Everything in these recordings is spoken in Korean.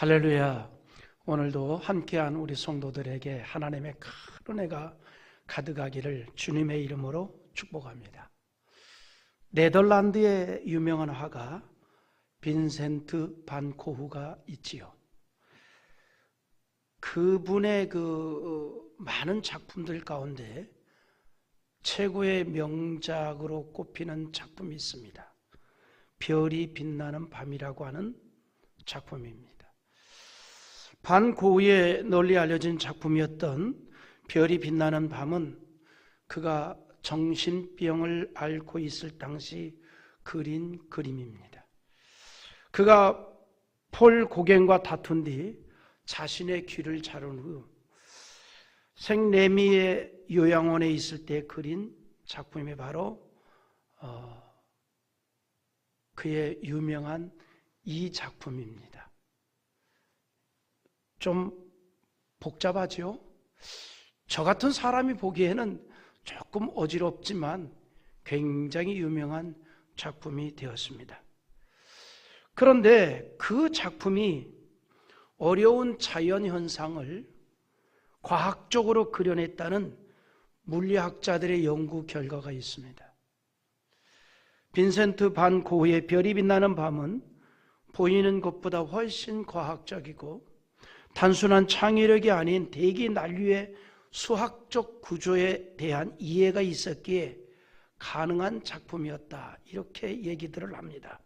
할렐루야. 오늘도 함께한 우리 성도들에게 하나님의 큰 은혜가 가득하기를 주님의 이름으로 축복합니다. 네덜란드의 유명한 화가 빈센트 반 고흐가 있지요. 그분의 그 어, 많은 작품들 가운데 최고의 명작으로 꼽히는 작품이 있습니다. 별이 빛나는 밤이라고 하는 작품입니다. 반 고흐의 널리 알려진 작품이었던 별이 빛나는 밤은 그가 정신병을 앓고 있을 당시 그린 그림입니다. 그가 폴 고갱과 다툰 뒤 자신의 귀를 자른 후 생레미의 요양원에 있을 때 그린 작품이 바로 어, 그의 유명한 이 작품입니다. 좀 복잡하죠? 저 같은 사람이 보기에는 조금 어지럽지만 굉장히 유명한 작품이 되었습니다. 그런데 그 작품이 어려운 자연 현상을 과학적으로 그려냈다는 물리학자들의 연구 결과가 있습니다. 빈센트 반 고흐의 별이 빛나는 밤은 보이는 것보다 훨씬 과학적이고 단순한 창의력이 아닌 대기 난류의 수학적 구조에 대한 이해가 있었기에 가능한 작품이었다. 이렇게 얘기들을 합니다.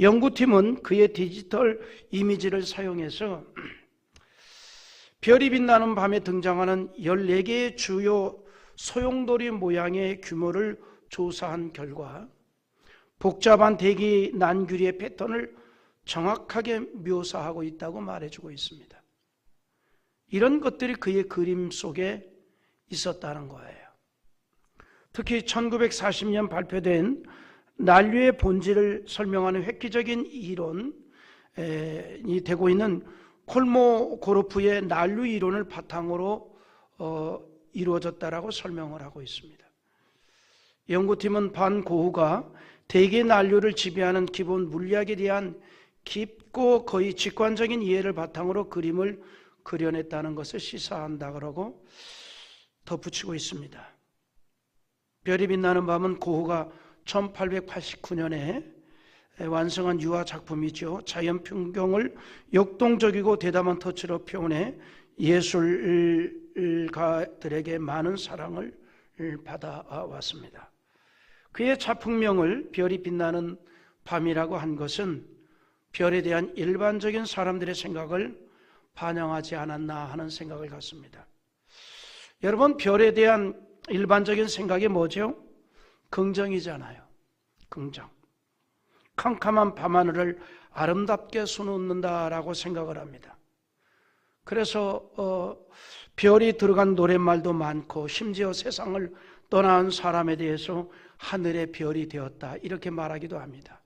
연구팀은 그의 디지털 이미지를 사용해서 별이 빛나는 밤에 등장하는 14개의 주요 소용돌이 모양의 규모를 조사한 결과 복잡한 대기 난규리의 패턴을 정확하게 묘사하고 있다고 말해주고 있습니다. 이런 것들이 그의 그림 속에 있었다는 거예요. 특히 1940년 발표된 난류의 본질을 설명하는 획기적인 이론이 되고 있는 콜모고로프의 난류 이론을 바탕으로 어, 이루어졌다라고 설명을 하고 있습니다. 연구팀은 반 고흐가 대기 난류를 지배하는 기본 물리학에 대한 깊고 거의 직관적인 이해를 바탕으로 그림을 그려냈다는 것을 시사한다 그러고 덧붙이고 있습니다. 별이 빛나는 밤은 고흐가 1889년에 완성한 유화 작품이죠. 자연 풍경을 역동적이고 대담한 터치로 표현해 예술가들에게 많은 사랑을 받아왔습니다. 그의 작품명을 별이 빛나는 밤이라고 한 것은 별에 대한 일반적인 사람들의 생각을 반영하지 않았나 하는 생각을 갖습니다. 여러분, 별에 대한 일반적인 생각이 뭐죠? 긍정이잖아요. 긍정. 캄캄한 밤하늘을 아름답게 수놓는다라고 생각을 합니다. 그래서 어, 별이 들어간 노랫말도 많고 심지어 세상을 떠난 사람에 대해서 하늘의 별이 되었다 이렇게 말하기도 합니다.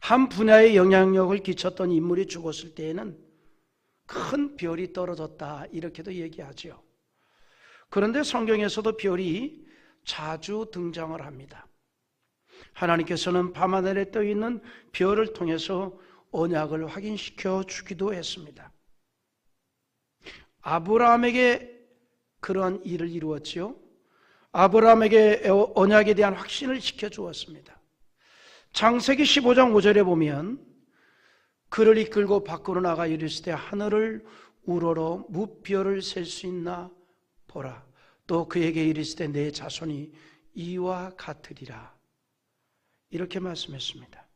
한 분야에 영향력을 끼쳤던 인물이 죽었을 때에는 큰 별이 떨어졌다 이렇게도 얘기하죠. 그런데 성경에서도 별이 자주 등장을 합니다. 하나님께서는 밤하늘에 떠 있는 별을 통해서 언약을 확인시켜 주기도 했습니다. 아브라함에게 그러한 일을 이루었지요. 아브라함에게 언약에 대한 확신을 시켜 주었습니다. 장세기 15장 5절에 보면 그를 이끌고 밖으로 나가 이르시되 하늘을 우러러 무별을 셀수 있나 보라. 또 그에게 이르시되 내 자손이 이와 같으리라. 이렇게 말씀했습니다.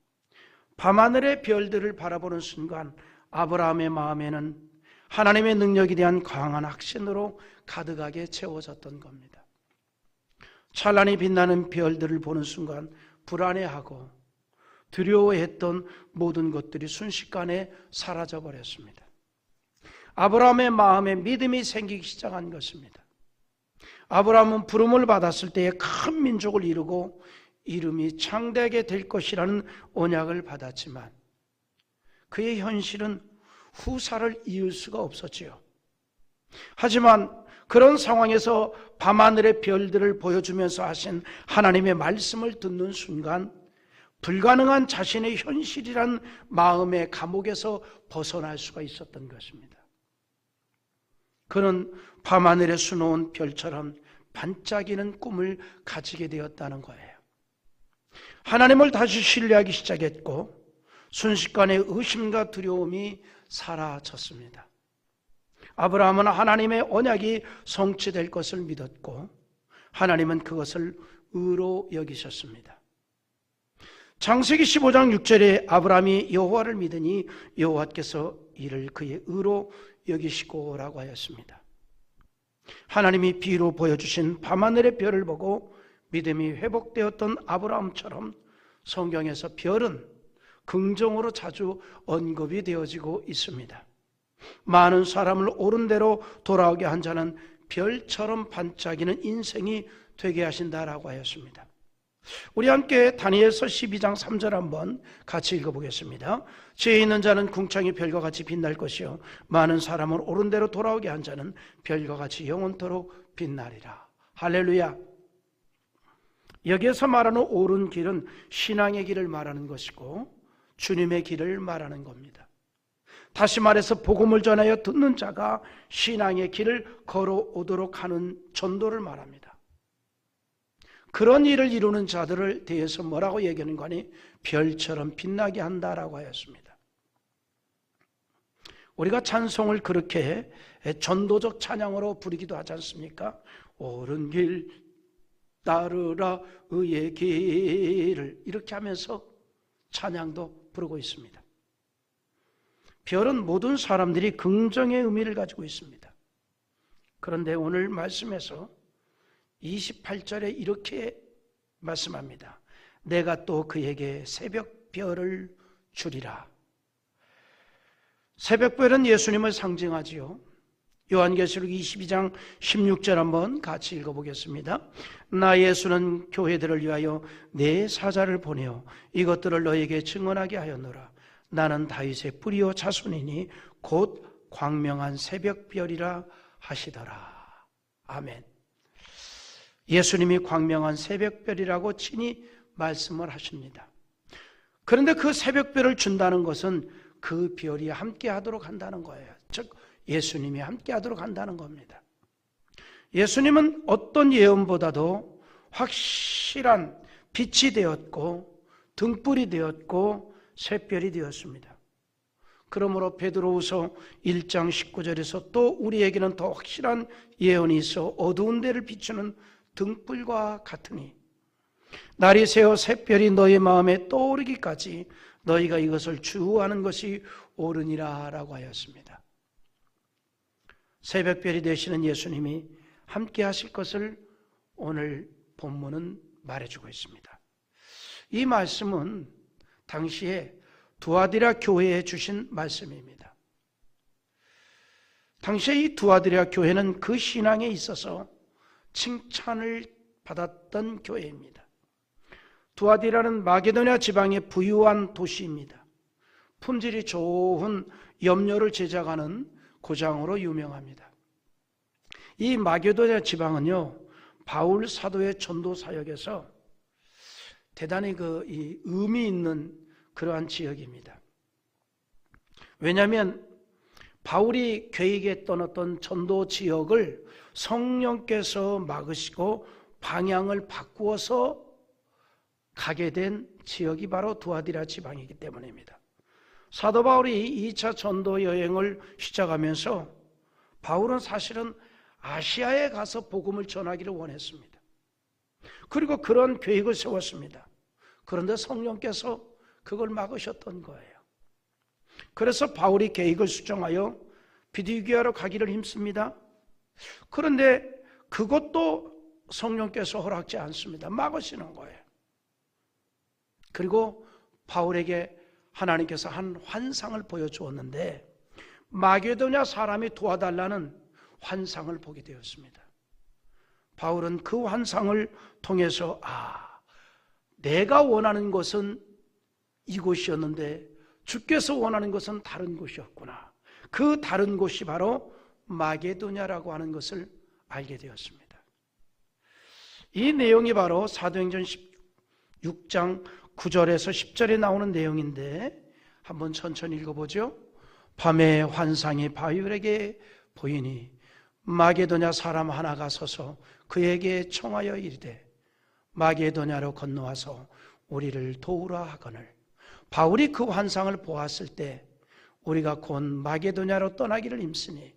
밤하늘의 별들을 바라보는 순간 아브라함의 마음에는 하나님의 능력에 대한 강한 확신으로 가득하게 채워졌던 겁니다. 찬란히 빛나는 별들을 보는 순간 불안해하고 두려워했던 모든 것들이 순식간에 사라져 버렸습니다. 아브라함의 마음에 믿음이 생기기 시작한 것입니다. 아브라함은 부름을 받았을 때에 큰 민족을 이루고 이름이 창대하게 될 것이라는 언약을 받았지만 그의 현실은 후사를 이을 수가 없었지요. 하지만 그런 상황에서 밤하늘의 별들을 보여주면서 하신 하나님의 말씀을 듣는 순간 불가능한 자신의 현실이란 마음의 감옥에서 벗어날 수가 있었던 것입니다. 그는 밤하늘에 수놓은 별처럼 반짝이는 꿈을 가지게 되었다는 거예요. 하나님을 다시 신뢰하기 시작했고 순식간에 의심과 두려움이 사라졌습니다. 아브라함은 하나님의 언약이 성취될 것을 믿었고 하나님은 그것을 의로 여기셨습니다. 창세기 15장 6절에 아브라함이 여호와를 믿으니 여호와께서 이를 그의 의로 여기시고라고 하였습니다. 하나님이 비로 보여주신 밤하늘의 별을 보고 믿음이 회복되었던 아브라함처럼 성경에서 별은 긍정으로 자주 언급이 되어지고 있습니다. 많은 사람을 옳은 대로 돌아오게 한 자는 별처럼 반짝이는 인생이 되게 하신다라고 하였습니다. 우리 함께 다니엘서 12장 3절 한번 같이 읽어보겠습니다. 죄 있는 자는 궁창이 별과 같이 빛날 것이요 많은 사람을 옳은 대로 돌아오게 한 자는 별과 같이 영원토록 빛나리라. 할렐루야. 여기에서 말하는 옳은 길은 신앙의 길을 말하는 것이고 주님의 길을 말하는 겁니다. 다시 말해서 복음을 전하여 듣는 자가 신앙의 길을 걸어오도록 하는 전도를 말합니다. 그런 일을 이루는 자들을 대해서 뭐라고 얘기하는 거니? 별처럼 빛나게 한다라고 하였습니다. 우리가 찬송을 그렇게 전도적 찬양으로 부르기도 하지 않습니까? 옳은 길 따르라 의의 길을 이렇게 하면서 찬양도 부르고 있습니다. 별은 모든 사람들이 긍정의 의미를 가지고 있습니다. 그런데 오늘 말씀에서 28절에 이렇게 말씀합니다. 내가 또 그에게 새벽별을 주리라. 새벽별은 예수님을 상징하지요. 요한계시록 22장 16절 한번 같이 읽어보겠습니다. 나 예수는 교회들을 위하여 내 사자를 보내어 이것들을 너에게 증언하게 하였노라. 나는 다윗의 뿌리요 자손이니 곧 광명한 새벽별이라 하시더라. 아멘. 예수님이 광명한 새벽별이라고 친히 말씀을 하십니다. 그런데 그 새벽별을 준다는 것은 그 별이 함께 하도록 한다는 거예요. 즉, 예수님이 함께 하도록 한다는 겁니다. 예수님은 어떤 예언보다도 확실한 빛이 되었고 등불이 되었고 샛별이 되었습니다. 그러므로 베드로후서 1장 19절에서 또 우리에게는 더 확실한 예언이 있어 어두운 데를 비추는 등불과 같으니 날이 새어 샛별이 너희 마음에 떠오르기까지 너희가 이것을 주하는 것이 옳으니라라고 하였습니다. 새벽별이 되시는 예수님이 함께 하실 것을 오늘 본문은 말해주고 있습니다. 이 말씀은 당시에 두아디라 교회에 주신 말씀입니다. 당시에 이 두아디라 교회는 그 신앙에 있어서 칭찬을 받았던 교회입니다. 두아디라는 마게도냐 지방의 부유한 도시입니다. 품질이 좋은 염료를 제작하는 고장으로 유명합니다. 이 마게도냐 지방은요, 바울 사도의 전도 사역에서 대단히 그 의미 있는 그러한 지역입니다. 왜냐하면 바울이 계획에 떠났던 전도 지역을 성령께서 막으시고 방향을 바꾸어서 가게 된 지역이 바로 두아디라 지방이기 때문입니다. 사도 바울이 2차 전도 여행을 시작하면서 바울은 사실은 아시아에 가서 복음을 전하기를 원했습니다. 그리고 그런 계획을 세웠습니다. 그런데 성령께서 그걸 막으셨던 거예요. 그래서 바울이 계획을 수정하여 비디기아로 가기를 힘씁니다. 그런데 그것도 성령께서 허락지 않습니다. 막으시는 거예요. 그리고 바울에게 하나님께서 한 환상을 보여주었는데 마게도냐 사람이 도와달라는 환상을 보게 되었습니다. 바울은 그 환상을 통해서 아 내가 원하는 것은 이곳이었는데 주께서 원하는 것은 다른 곳이었구나. 그 다른 곳이 바로 마게도냐라고 하는 것을 알게 되었습니다. 이 내용이 바로 사도행전 16장 9절에서 10절에 나오는 내용인데 한번 천천히 읽어보죠. 밤에 환상이 바울에게 보이니 마게도냐 사람 하나가 서서 그에게 청하여 이르되 마게도냐로 건너와서 우리를 도우라 하거늘 바울이 그 환상을 보았을 때 우리가 곧 마게도냐로 떠나기를 힘쓰니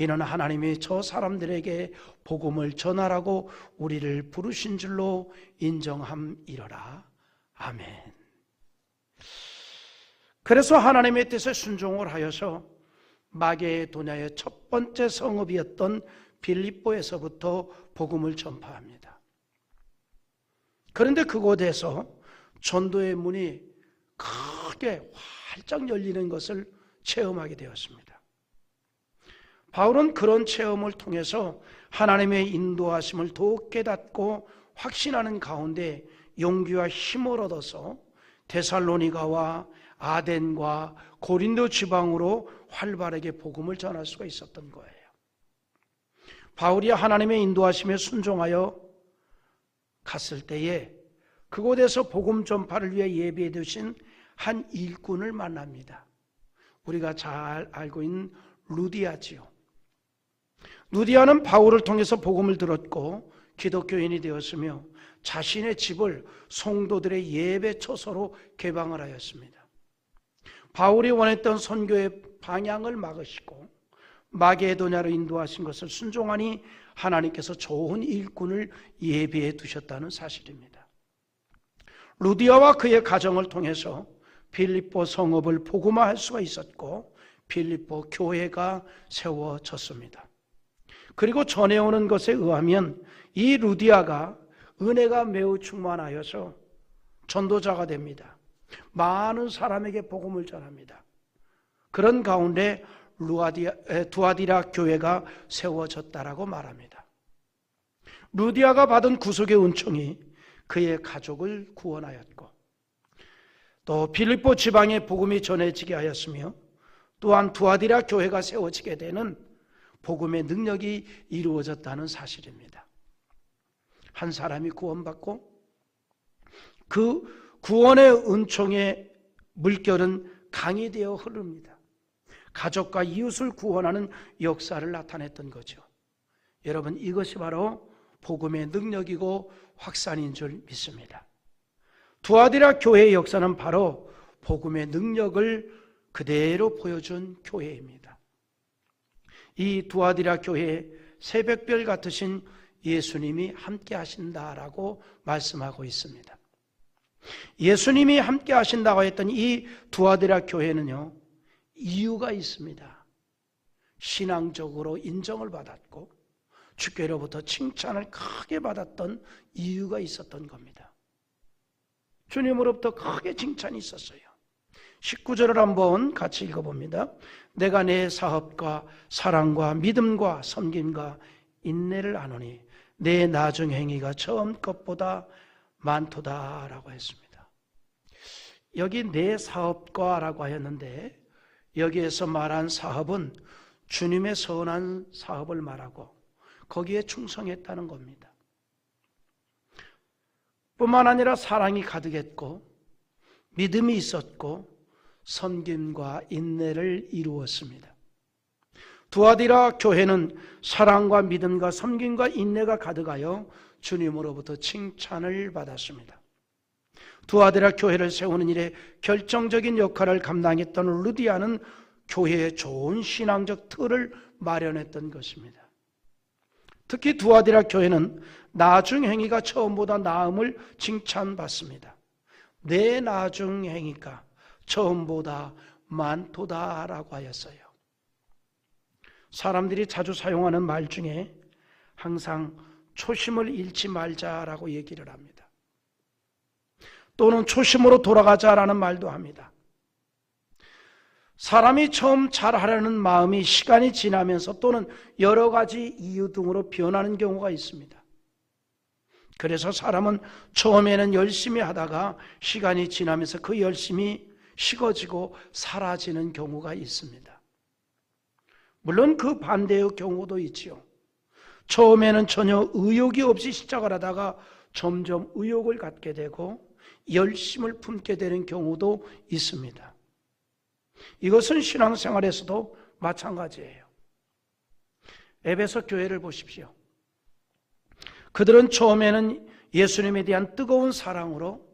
이는 하나님이 저 사람들에게 복음을 전하라고 우리를 부르신 줄로 인정함이러라. 아멘. 그래서 하나님의 뜻에 순종을 하여서 마게도냐의 첫 번째 성읍이었던 빌립보에서부터 복음을 전파합니다. 그런데 그곳에서 전도의 문이 크게 활짝 열리는 것을 체험하게 되었습니다. 바울은 그런 체험을 통해서 하나님의 인도하심을 더욱 깨닫고 확신하는 가운데 용기와 힘을 얻어서 데살로니가와 아덴과 고린도 지방으로 활발하게 복음을 전할 수가 있었던 거예요. 바울이 하나님의 인도하심에 순종하여 갔을 때에 그곳에서 복음 전파를 위해 예비해 두신 한 일꾼을 만납니다. 우리가 잘 알고 있는 루디아지요. 루디아는 바울을 통해서 복음을 들었고 기독교인이 되었으며 자신의 집을 성도들의 예배 처소로 개방을 하였습니다. 바울이 원했던 선교의 방향을 막으시고 마게도냐로 인도하신 것을 순종하니 하나님께서 좋은 일꾼을 예비해 두셨다는 사실입니다. 루디아와 그의 가정을 통해서 빌립보 성읍을 복음화할 수가 있었고 빌립보 교회가 세워졌습니다. 그리고 전해오는 것에 의하면 이 루디아가 은혜가 매우 충만하여서 전도자가 됩니다. 많은 사람에게 복음을 전합니다. 그런 가운데 루아디아, 두아디라 교회가 세워졌다라고 말합니다. 루디아가 받은 구속의 은총이 그의 가족을 구원하였고 또 빌립보 지방에 복음이 전해지게 하였으며 또한 두아디라 교회가 세워지게 되는 복음의 능력이 이루어졌다는 사실입니다. 한 사람이 구원받고 그 구원의 은총의 물결은 강이 되어 흐릅니다. 가족과 이웃을 구원하는 역사를 나타냈던 거죠. 여러분 이것이 바로 복음의 능력이고 확산인 줄 믿습니다. 두아디라 교회의 역사는 바로 복음의 능력을 그대로 보여준 교회입니다. 이 두아디라 교회에 새벽별 같으신 예수님이 함께 하신다라고 말씀하고 있습니다. 예수님이 함께 하신다고 했던 이 두아디라 교회는요, 이유가 있습니다. 신앙적으로 인정을 받았고, 주께로부터 칭찬을 크게 받았던 이유가 있었던 겁니다. 주님으로부터 크게 칭찬이 있었어요. 19절을 한번 같이 읽어봅니다. 내가 내 사업과 사랑과 믿음과 섬김과 인내를 아노니 내 나중 행위가 처음 것보다 많도다라고 했습니다. 여기 내 사업과라고 하였는데 여기에서 말한 사업은 주님의 선한 사업을 말하고 거기에 충성했다는 겁니다. 뿐만 아니라 사랑이 가득했고 믿음이 있었고 섬김과 인내를 이루었습니다. 두아디라 교회는 사랑과 믿음과 섬김과 인내가 가득하여 주님으로부터 칭찬을 받았습니다. 두아디라 교회를 세우는 일에 결정적인 역할을 감당했던 루디아는 교회의 좋은 신앙적 틀을 마련했던 것입니다. 특히 두아디라 교회는 나중 행위가 처음보다 나음을 칭찬받습니다. 내 나중 행위가 처음보다 많도다라고 하였어요. 사람들이 자주 사용하는 말 중에 항상 초심을 잃지 말자라고 얘기를 합니다. 또는 초심으로 돌아가자라는 말도 합니다. 사람이 처음 잘 하려는 마음이 시간이 지나면서 또는 여러 가지 이유 등으로 변하는 경우가 있습니다. 그래서 사람은 처음에는 열심히 하다가 시간이 지나면서 그 열심이 식어지고 사라지는 경우가 있습니다. 물론 그 반대의 경우도 있지요. 처음에는 전혀 의욕이 없이 시작을 하다가 점점 의욕을 갖게 되고 열심을 품게 되는 경우도 있습니다. 이것은 신앙생활에서도 마찬가지예요. 에베소 교회를 보십시오. 그들은 처음에는 예수님에 대한 뜨거운 사랑으로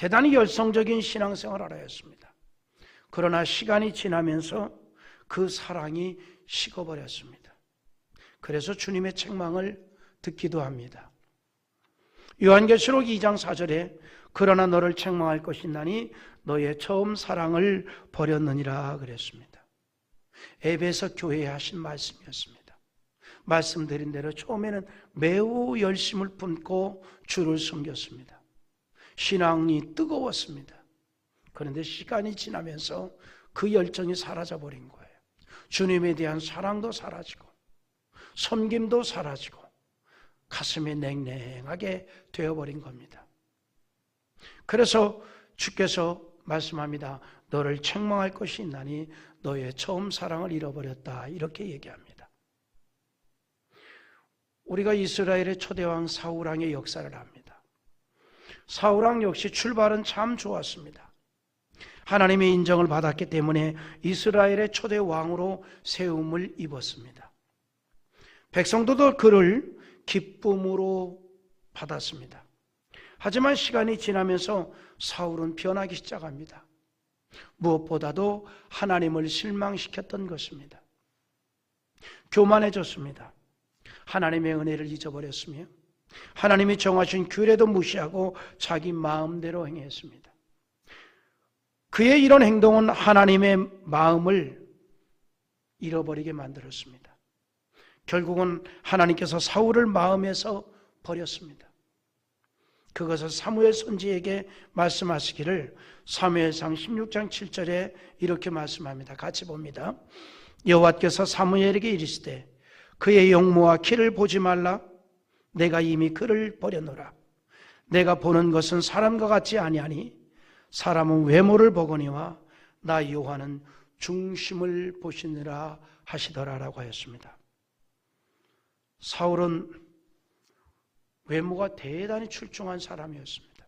대단히 열성적인 신앙생활을 하였습니다. 그러나 시간이 지나면서 그 사랑이 식어버렸습니다. 그래서 주님의 책망을 듣기도 합니다. 요한계시록 2장 4절에 그러나 너를 책망할 것이나니 너의 처음 사랑을 버렸느니라 그랬습니다. 에베소 교회에 하신 말씀이었습니다. 말씀드린 대로 처음에는 매우 열심을 품고 주를 섬겼습니다. 신앙이 뜨거웠습니다. 그런데 시간이 지나면서 그 열정이 사라져 버린 거예요. 주님에 대한 사랑도 사라지고 섬김도 사라지고 가슴이 냉랭하게 되어 버린 겁니다. 그래서 주께서 말씀합니다. 너를 책망할 것이 있나니 너의 처음 사랑을 잃어버렸다. 이렇게 얘기합니다. 우리가 이스라엘의 초대왕 사우랑의 역사를 합니다. 사우랑 역시 출발은 참 좋았습니다. 하나님의 인정을 받았기 때문에 이스라엘의 초대 왕으로 세움을 입었습니다. 백성들도 그를 기쁨으로 받았습니다. 하지만 시간이 지나면서 사울은 변하기 시작합니다. 무엇보다도 하나님을 실망시켰던 것입니다. 교만해졌습니다. 하나님의 은혜를 잊어버렸으며 하나님이 정하신 규례도 무시하고 자기 마음대로 행했습니다. 그의 이런 행동은 하나님의 마음을 잃어버리게 만들었습니다. 결국은 하나님께서 사울을 마음에서 버렸습니다. 그것을 사무엘 선지에게 말씀하시기를 사무엘상 16장 7절에 이렇게 말씀합니다. 같이 봅니다. 여호와께서 사무엘에게 이르시되 그의 용모와 키를 보지 말라 내가 이미 그를 버려놓으라 내가 보는 것은 사람과 같지 아니하니 사람은 외모를 보거니와 나 여호와는 중심을 보시느라 하시더라라고 하였습니다. 사울은 외모가 대단히 출중한 사람이었습니다.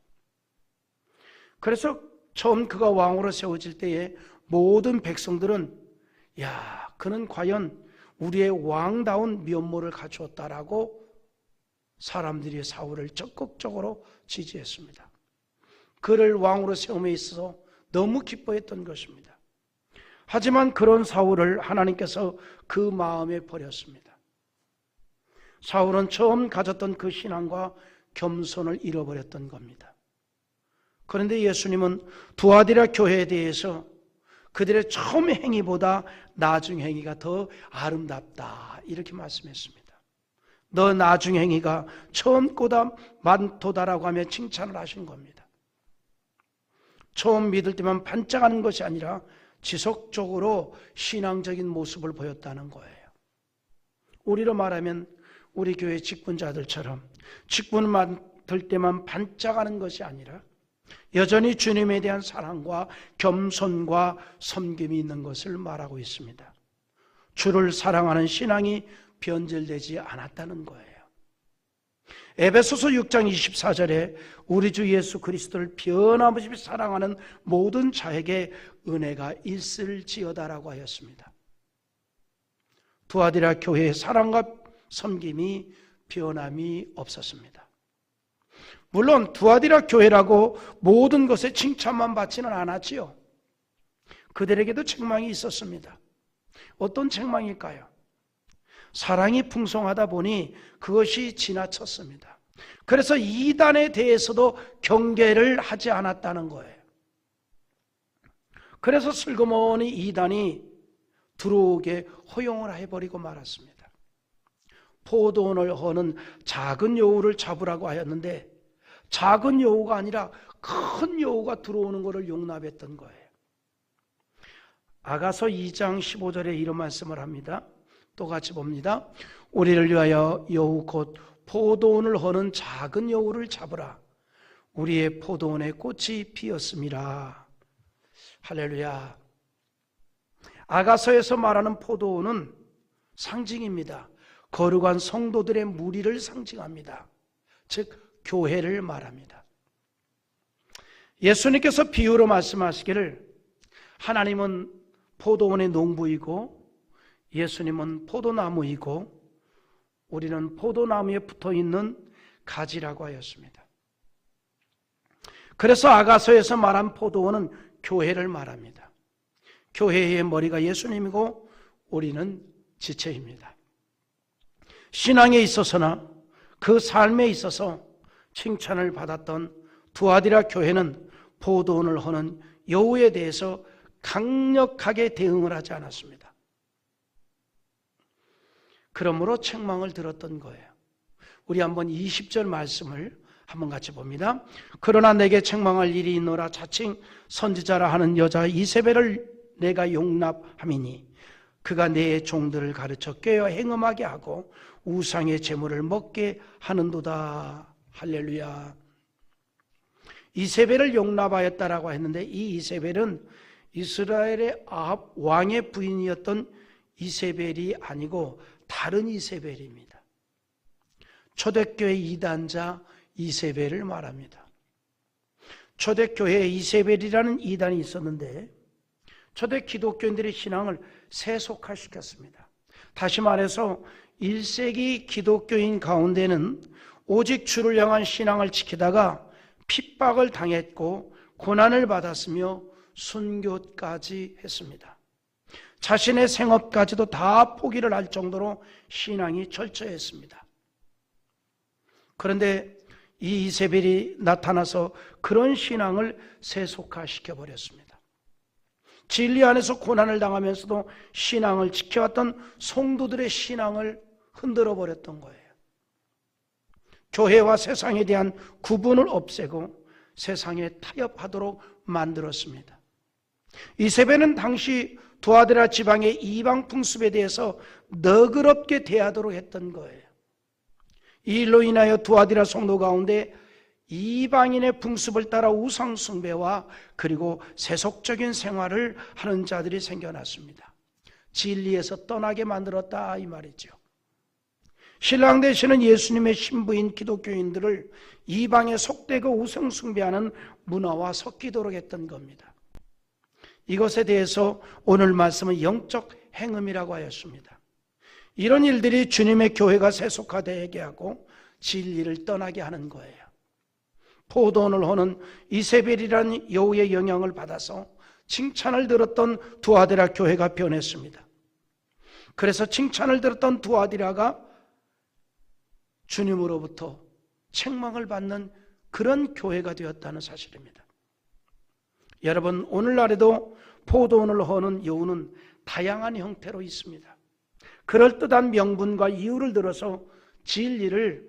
그래서 처음 그가 왕으로 세워질 때에 모든 백성들은 야, 그는 과연 우리의 왕다운 면모를 갖추었다라고 사람들이 사울을 적극적으로 지지했습니다. 그를 왕으로 세움에 있어서 너무 기뻐했던 것입니다. 하지만 그런 사울을 하나님께서 그 마음에 버렸습니다. 사울은 처음 가졌던 그 신앙과 겸손을 잃어버렸던 겁니다. 그런데 예수님은 두아디라 교회에 대해서 그들의 처음 행위보다 나중 행위가 더 아름답다. 이렇게 말씀했습니다. 너 나중 행위가 처음보다 많도다라고 하며 칭찬을 하신 겁니다. 처음 믿을 때만 반짝하는 것이 아니라 지속적으로 신앙적인 모습을 보였다는 거예요. 우리로 말하면 우리 교회 직분자들처럼 직분만 들 때만 반짝하는 것이 아니라 여전히 주님에 대한 사랑과 겸손과 섬김이 있는 것을 말하고 있습니다. 주를 사랑하는 신앙이 변절되지 않았다는 거예요. 에베소서 6장 24절에 우리 주 예수 그리스도를 변함없이 사랑하는 모든 자에게 은혜가 있을지어다라고 하였습니다. 두아디라 교회의 사랑과 섬김이 변함이 없었습니다. 물론 두아디라 교회라고 모든 것에 칭찬만 받지는 않았지요. 그들에게도 책망이 있었습니다. 어떤 책망일까요? 사랑이 풍성하다 보니 그것이 지나쳤습니다. 그래서 이단에 대해서도 경계를 하지 않았다는 거예요. 그래서 슬그머니 이단이 들어오게 허용을 해버리고 말았습니다. 포도원을 허는 작은 여우를 잡으라고 하였는데 작은 여우가 아니라 큰 여우가 들어오는 것을 용납했던 거예요. 아가서 2장 15절에 이런 말씀을 합니다. 또 같이 봅니다. 우리를 위하여 여우 곧 포도원을 허는 작은 여우를 잡으라. 우리의 포도원에 꽃이 피었습니다. 할렐루야. 아가서에서 말하는 포도원은 상징입니다. 거룩한 성도들의 무리를 상징합니다. 즉 교회를 말합니다. 예수님께서 비유로 말씀하시기를 하나님은 포도원의 농부이고 예수님은 포도나무이고 우리는 포도나무에 붙어 있는 가지라고 하였습니다. 그래서 아가서에서 말한 포도원은 교회를 말합니다. 교회의 머리가 예수님이고 우리는 지체입니다. 신앙에 있어서나 그 삶에 있어서 칭찬을 받았던 두아디라 교회는 포도원을 허는 여우에 대해서 강력하게 대응을 하지 않았습니다. 그러므로 책망을 들었던 거예요. 우리 한번 20절 말씀을 한번 같이 봅니다. 그러나 내게 책망할 일이 있노라 자칭 선지자라 하는 여자 이세벨을 내가 용납함이니 그가 내 종들을 가르쳐 깨어 행음하게 하고 우상의 재물을 먹게 하는도다. 할렐루야. 이세벨을 용납하였다라고 했는데 이 이세벨은 이스라엘의 아합 왕의 부인이었던 이세벨이 아니고 다른 이세벨입니다. 초대교회 이단자 이세벨을 말합니다. 초대교회에 이세벨이라는 이단이 있었는데 초대 기독교인들의 신앙을 세속화시켰습니다. 다시 말해서 1세기 기독교인 가운데는 오직 주를 향한 신앙을 지키다가 핍박을 당했고 고난을 받았으며 순교까지 했습니다. 자신의 생업까지도 다 포기를 할 정도로 신앙이 철저했습니다. 그런데 이 이세벨이 나타나서 그런 신앙을 세속화시켜 버렸습니다. 진리 안에서 고난을 당하면서도 신앙을 지켜왔던 성도들의 신앙을 흔들어 버렸던 거예요. 교회와 세상에 대한 구분을 없애고 세상에 타협하도록 만들었습니다. 이세벨은 당시 두아드라 지방의 이방 풍습에 대해서 너그럽게 대하도록 했던 거예요. 이 일로 인하여 두아디라 성도 가운데 이방인의 풍습을 따라 우상 숭배와 그리고 세속적인 생활을 하는 자들이 생겨났습니다. 진리에서 떠나게 만들었다 이 말이죠. 신랑 되시는 예수님의 신부인 기독교인들을 이방에 속되고 우상 숭배하는 문화와 섞이도록 했던 겁니다. 이것에 대해서 오늘 말씀은 영적 행음이라고 하였습니다. 이런 일들이 주님의 교회가 세속화되게 하고 진리를 떠나게 하는 거예요. 포도원을 허는 이세벨이라는 여우의 영향을 받아서 칭찬을 들었던 두아디라 교회가 변했습니다. 그래서 칭찬을 들었던 두아디라가 주님으로부터 책망을 받는 그런 교회가 되었다는 사실입니다. 여러분, 오늘날에도 포도원을 허는 여우는 다양한 형태로 있습니다. 그럴듯한 명분과 이유를 들어서 진리를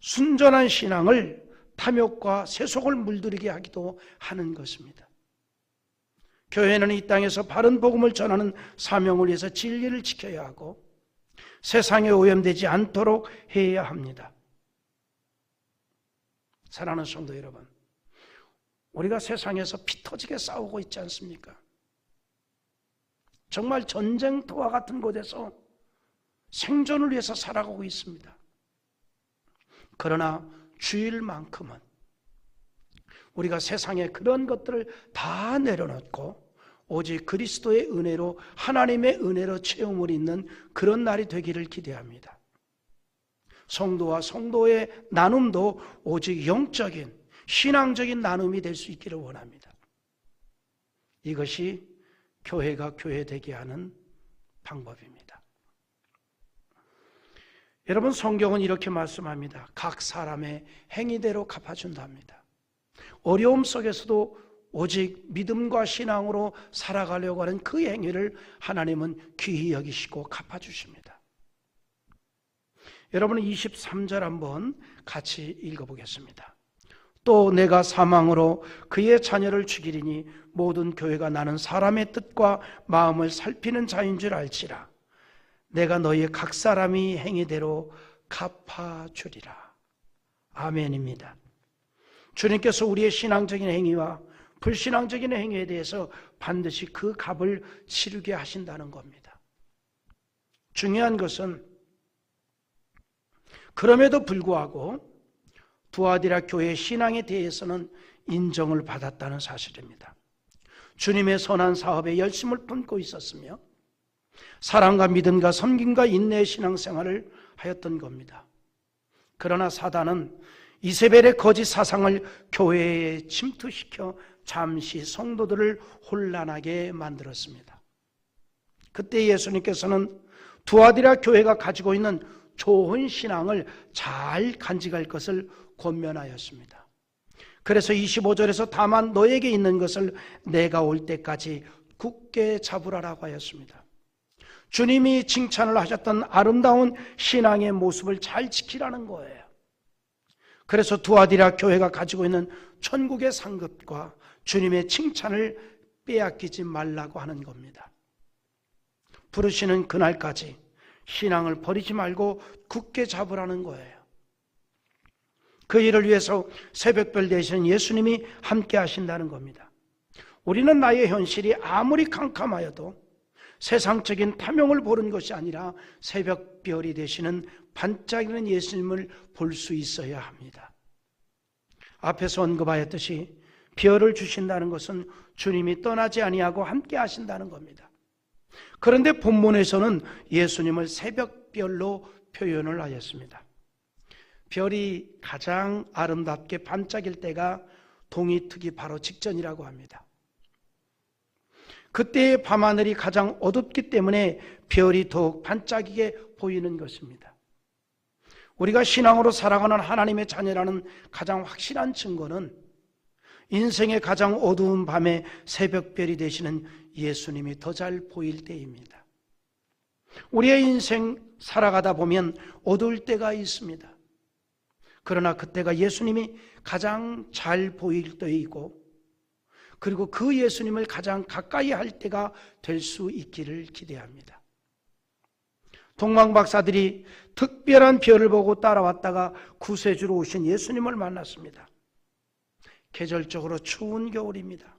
순전한 신앙을 탐욕과 세속을 물들이게 하기도 하는 것입니다. 교회는 이 땅에서 바른 복음을 전하는 사명을 위해서 진리를 지켜야 하고 세상에 오염되지 않도록 해야 합니다. 사랑하는 성도 여러분, 우리가 세상에서 피 터지게 싸우고 있지 않습니까? 정말 전쟁터와 같은 곳에서 생존을 위해서 살아가고 있습니다. 그러나 주일만큼은 우리가 세상에 그런 것들을 다 내려놓고 오직 그리스도의 은혜로 하나님의 은혜로 체험을 있는 그런 날이 되기를 기대합니다. 성도와 성도의 나눔도 오직 영적인 신앙적인 나눔이 될 수 있기를 원합니다. 이것이 교회가 교회되게 하는 방법입니다. 여러분 성경은 이렇게 말씀합니다. 각 사람의 행위대로 갚아준답니다. 어려움 속에서도 오직 믿음과 신앙으로 살아가려고 하는 그 행위를 하나님은 귀히 여기시고 갚아주십니다. 여러분 23절 한번 같이 읽어보겠습니다. 또 내가 사망으로 그의 자녀를 죽이리니 모든 교회가 나는 사람의 뜻과 마음을 살피는 자인 줄 알지라. 내가 너희 각 사람이 행위대로 갚아주리라. 아멘입니다. 주님께서 우리의 신앙적인 행위와 불신앙적인 행위에 대해서 반드시 그 값을 치르게 하신다는 겁니다. 중요한 것은 그럼에도 불구하고 두아디라 교회 신앙에 대해서는 인정을 받았다는 사실입니다. 주님의 선한 사업에 열심을 품고 있었으며 사랑과 믿음과 섬김과 인내의 신앙생활을 하였던 겁니다. 그러나 사단은 이세벨의 거짓 사상을 교회에 침투시켜 잠시 성도들을 혼란하게 만들었습니다. 그때 예수님께서는 두아디라 교회가 가지고 있는 좋은 신앙을 잘 간직할 것을 권면하였습니다. 그래서 25절에서 다만 너에게 있는 것을 내가 올 때까지 굳게 잡으라라고 하였습니다. 주님이 칭찬을 하셨던 아름다운 신앙의 모습을 잘 지키라는 거예요. 그래서 두아디라 교회가 가지고 있는 천국의 상급과 주님의 칭찬을 빼앗기지 말라고 하는 겁니다. 부르시는 그날까지 신앙을 버리지 말고 굳게 잡으라는 거예요. 그 일을 위해서 새벽별 대신 예수님이 함께 하신다는 겁니다. 우리는 나의 현실이 아무리 캄캄하여도 세상적인 탐욕을 보는 것이 아니라 새벽별이 되시는 반짝이는 예수님을 볼 수 있어야 합니다. 앞에서 언급하였듯이 별을 주신다는 것은 주님이 떠나지 아니하고 함께 하신다는 겁니다. 그런데 본문에서는 예수님을 새벽별로 표현을 하였습니다. 별이 가장 아름답게 반짝일 때가 동이특이 바로 직전이라고 합니다. 그때의 밤하늘이 가장 어둡기 때문에 별이 더욱 반짝이게 보이는 것입니다. 우리가 신앙으로 살아가는 하나님의 자녀라는 가장 확실한 증거는 인생의 가장 어두운 밤에 새벽별이 되시는 예수님이 더 잘 보일 때입니다. 우리의 인생 살아가다 보면 어두울 때가 있습니다. 그러나 그때가 예수님이 가장 잘 보일 때이고 그리고 그 예수님을 가장 가까이 할 때가 될 수 있기를 기대합니다. 동방 박사들이 특별한 별을 보고 따라왔다가 구세주로 오신 예수님을 만났습니다. 계절적으로 추운 겨울입니다.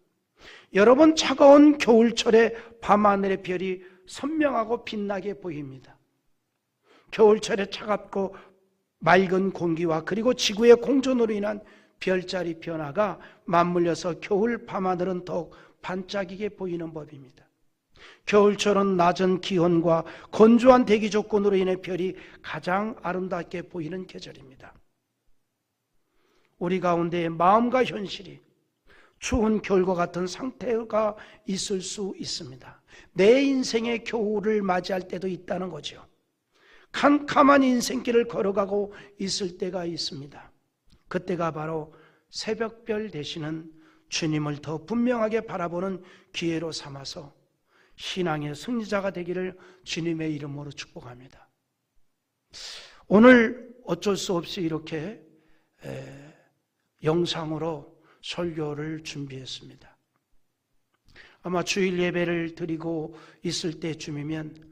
여러분 차가운 겨울철에 밤하늘의 별이 선명하고 빛나게 보입니다. 겨울철에 차갑고 맑은 공기와 그리고 지구의 공존으로 인한 별자리 변화가 맞물려서 겨울 밤하늘은 더욱 반짝이게 보이는 법입니다. 겨울철은 낮은 기온과 건조한 대기 조건으로 인해 별이 가장 아름답게 보이는 계절입니다. 우리 가운데 마음과 현실이 추운 겨울과 같은 상태가 있을 수 있습니다. 내 인생의 겨울을 맞이할 때도 있다는 거죠. 캄캄한 인생길을 걸어가고 있을 때가 있습니다. 그때가 바로 새벽별 되시는 주님을 더 분명하게 바라보는 기회로 삼아서 신앙의 승리자가 되기를 주님의 이름으로 축복합니다. 오늘 어쩔 수 없이 이렇게 영상으로 설교를 준비했습니다. 아마 주일 예배를 드리고 있을 때쯤이면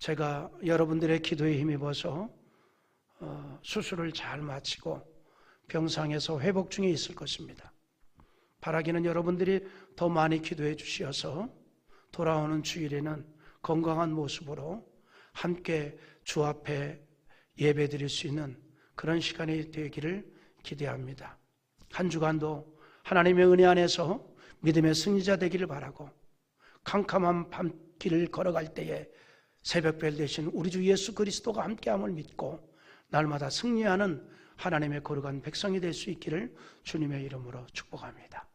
제가 여러분들의 기도에 힘입어서 어, 수술을 잘 마치고 병상에서 회복 중에 있을 것입니다. 바라기는 여러분들이 더 많이 기도해 주시어서 돌아오는 주일에는 건강한 모습으로 함께 주 앞에 예배 드릴 수 있는 그런 시간이 되기를 기대합니다. 한 주간도 하나님의 은혜 안에서 믿음의 승리자 되기를 바라고 캄캄한 밤길을 걸어갈 때에 새벽별 대신 우리 주 예수 그리스도가 함께함을 믿고 날마다 승리하는 하나님의 거룩한 백성이 될 수 있기를 주님의 이름으로 축복합니다.